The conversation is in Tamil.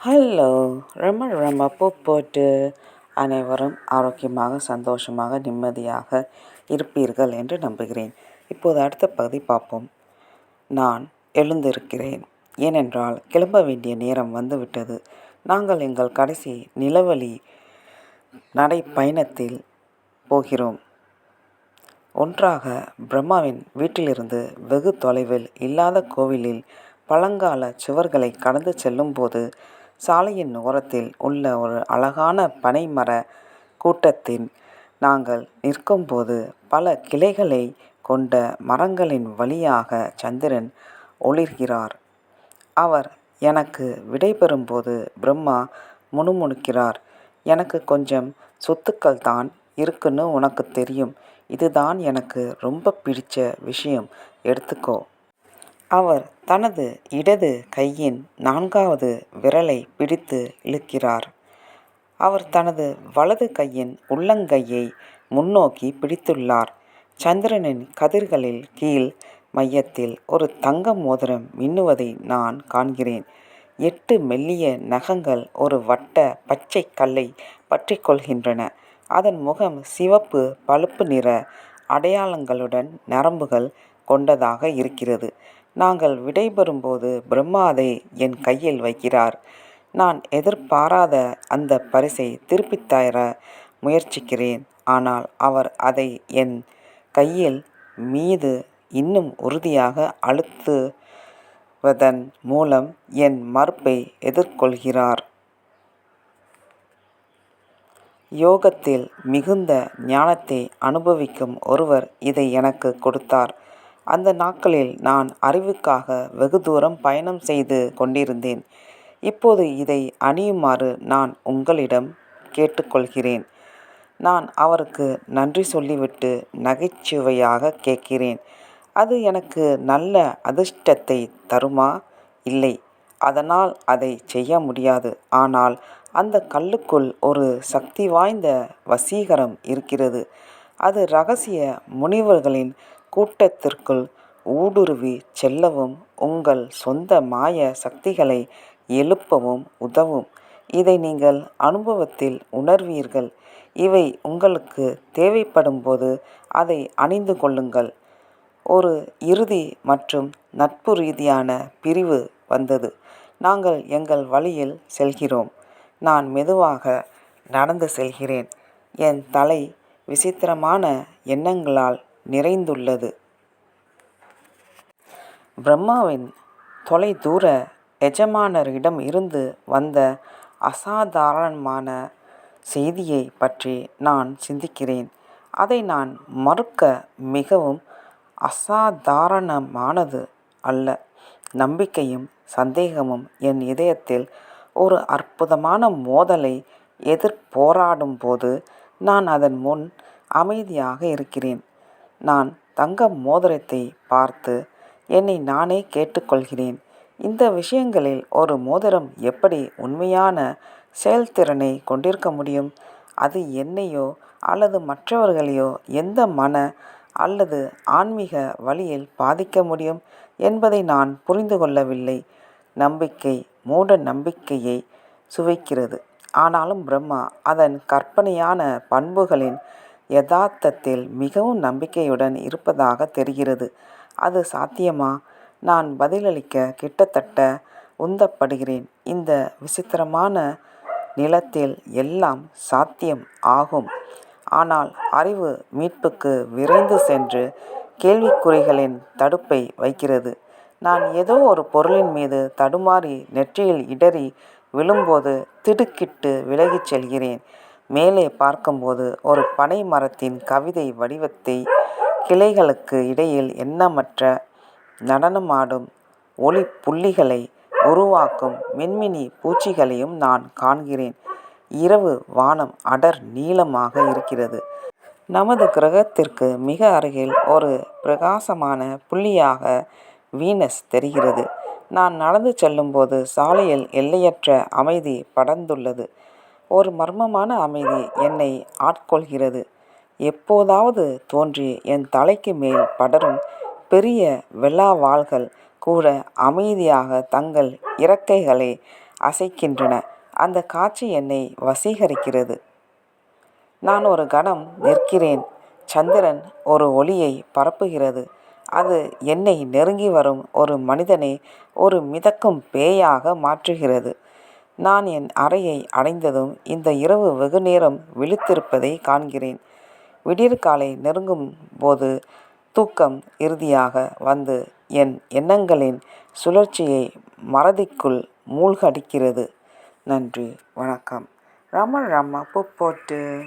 ஹலோ ரொம்ப ரொம்ப பூ போட்டு அனைவரும் ஆரோக்கியமாக சந்தோஷமாக நிம்மதியாக இருப்பீர்கள் என்று நம்புகிறேன். இப்போது அடுத்த பகுதி பார்ப்போம். நான் எழுந்திருக்கிறேன். ஏனென்றால் கிளம்ப வேண்டிய நேரம் வந்துவிட்டது. நாங்கள் எங்கள் கடைசி நிலவழி நடைப்பயணத்தில் போகிறோம். ஒன்றாக பிரம்மாவின் வீட்டிலிருந்து வெகு தொலைவில் இல்லாத கோவிலில் பழங்கால சுவர்களை கடந்து செல்லும்போது சாலையின் ஓரத்தில் உள்ள ஒரு அழகான பனைமர கூட்டத்தில் நாங்கள் நிற்கும்போது பல கிளைகளை கொண்ட மரங்களின் வழியாக சந்திரன் ஒளிர்கிறார். அவர் எனக்கு விடைபெறும்போது பிரம்மா முணுமுணுக்கிறார். எனக்கு கொஞ்சம் சொத்துக்கள் தான் இருக்குன்னு உனக்கு தெரியும். இதுதான் எனக்கு ரொம்ப பிடிச்ச விஷயம். எடுத்துக்கோ. அவர் தனது இடது கையின் நான்காவது விரலை பிடித்து இழுக்கிறார். அவர் தனது வலது கையின் உள்ளங்கையை முன்னோக்கி பிடித்துள்ளார். சந்திரனின் கதிர்களில் கீழ் மையத்தில் ஒரு தங்க மோதிரம் மின்னுவதை நான் காண்கிறேன். எட்டு மெல்லிய நகங்கள் ஒரு வட்ட பச்சை கல்லை பற்றி கொள்கின்றன. அதன் முகம் சிவப்பு பழுப்பு நிற அடையாளங்களுடன் நரம்புகள் கொண்டதாக இருக்கிறது. நாங்கள் விடைபெறும்போது பிரம்மா அதை என் கையில் வைக்கிறார். நான் எதிர்பாராத அந்த பரிசை திருப்பித் தர முயற்சிக்கிறேன். ஆனால் அவர் அதை என் கையில் மீது இன்னும் உறுதியாக அழுத்துவதன் மூலம் என் மறுப்பை எதிர்கொள்கிறார். யோகத்தில் மிகுந்த ஞானத்தை அனுபவிக்கும் ஒருவர் இதை எனக்கு கொடுத்தார். அந்த நாட்களில் நான் அறிவுக்காக வெகு தூரம் பயணம் செய்து கொண்டிருந்தேன். இப்போது இதை அணியுமாறு நான் உங்களிடம் கேட்டுக்கொள்கிறேன். நான் அவருக்கு நன்றி சொல்லிவிட்டு நகைச்சுவையாக கேட்கிறேன். அது எனக்கு நல்ல அதிர்ஷ்டத்தை தருமா? இல்லை. அதனால் அதை செய்ய முடியாது. ஆனால் அந்த கல்லுக்குள் ஒரு சக்தி வாய்ந்த வசீகரம் இருக்கிறது. அது ரகசிய முனிவர்களின் கூட்டத்திற்குள் ஊடுருவி செல்லவும் உங்கள் சொந்த மாய சக்திகளை எழுப்பவும் உதவும். இதை நீங்கள் அனுபவத்தில் உணர்வீர்கள். இவை உங்களுக்கு தேவைப்படும்போது அதை அணிந்து கொள்ளுங்கள். ஒரு இறுதி மற்றும் நட்பு ரீதியான பிரிவு வந்தது. நாங்கள் எங்கள் வழியில் செல்கிறோம். நான் மெதுவாக நடந்து செல்கிறேன். என் தலை விசித்திரமான எண்ணங்களால் நிறைந்துள்ளது. பிரம்மாவின் தொலைதூர எஜமானரிடம் இருந்து வந்த அசாதாரணமான செய்தியை பற்றி நான் சிந்திக்கிறேன். அதை நான் மறுக்க மிகவும் அசாதாரணமானது அல்ல. நம்பிக்கையும் சந்தேகமும் என் இதயத்தில் ஒரு அற்புதமான மோதலை எதிர்போராடும்போது நான் அதன் முன் அமைதியாக இருக்கிறேன். நான் தங்க மோதிரத்தை பார்த்து என்னை நானே கேட்டுக்கொள்கிறேன். இந்த விஷயங்களில் ஒரு மோதிரம் எப்படி உண்மையான செயல்திறனை கொண்டிருக்க முடியும்? அது என்னையோ அல்லது மற்றவர்களையோ எந்த மன அல்லது ஆன்மீக வழியில் பாதிக்க முடியும் என்பதை நான் புரிந்து கொள்ளவில்லை. நம்பிக்கை மூட நம்பிக்கையை சுவைக்கிறது. ஆனாலும் பிரம்மா அதன் கற்பனையான பண்புகளின் யதார்த்தத்தில் மிகவும் நம்பிக்கையுடன் இருப்பதாக தெரிகிறது. அது சாத்தியமா? நான் பதிலளிக்க கிட்டத்தட்ட உந்தப்படுகிறேன். இந்த விசித்திரமான நிலத்தில் எல்லாம் சாத்தியம் ஆகும். ஆனால் அறிவு மீட்புக்கு விரைந்து சென்று கேள்விக்குறிகளின் தடுப்பை வைக்கிறது. நான் ஏதோ ஒரு பொருளின் மீது தடுமாறி நெற்றியில் இடறி விழும்போது திடுக்கிட்டு விலகிச் செல்கிறேன். மேலே பார்க்கும்போது ஒரு பனை மரத்தின் கவிதை வடிவத்தை கிளைகளுக்கு இடையில் எண்ணமற்ற நடனமாடும் ஒளி புள்ளிகளை உருவாக்கும் மின்மினி பூச்சிகளையும் நான் காண்கிறேன். இரவு வானம் அடர் நீளமாக இருக்கிறது. நமது கிரகத்திற்கு மிக அருகில் ஒரு பிரகாசமான புள்ளியாக வீனஸ் தெரிகிறது. நான் நடந்து செல்லும்போது சாலையில் எல்லையற்ற அமைதி படர்ந்துள்ளது. ஒரு மர்மமான அமைதி என்னை ஆட்கொள்கிறது. எப்போதாவது தோன்றி என் தலைக்கு மேல் படரும் பெரிய வெள்ளாவாள்கள் கூட அமைதியாக தங்கள் இறக்கைகளை அசைக்கின்றன. அந்த காட்சி என்னை வசீகரிக்கிறது. நான் ஒரு கணம் நிற்கிறேன். சந்திரன் ஒரு ஒளியை பரப்புகிறது. அது என்னை நெருங்கி வரும் ஒரு மனிதனை ஒரு மிதக்கும் பேயாக மாற்றுகிறது. நான் என் அறையை அடைந்ததும் இந்த இரவு வெகுநேரம் விழித்திருப்பதை காண்கிறேன். விடியற்காலை நெருங்கும் போது தூக்கம் இறுதியாக வந்து என் எண்ணங்களின் சுழற்சியை மறதிக்குள் மூழ்கடிக்கிறது. நன்றி வணக்கம். ரம ரம பூ போட்டு.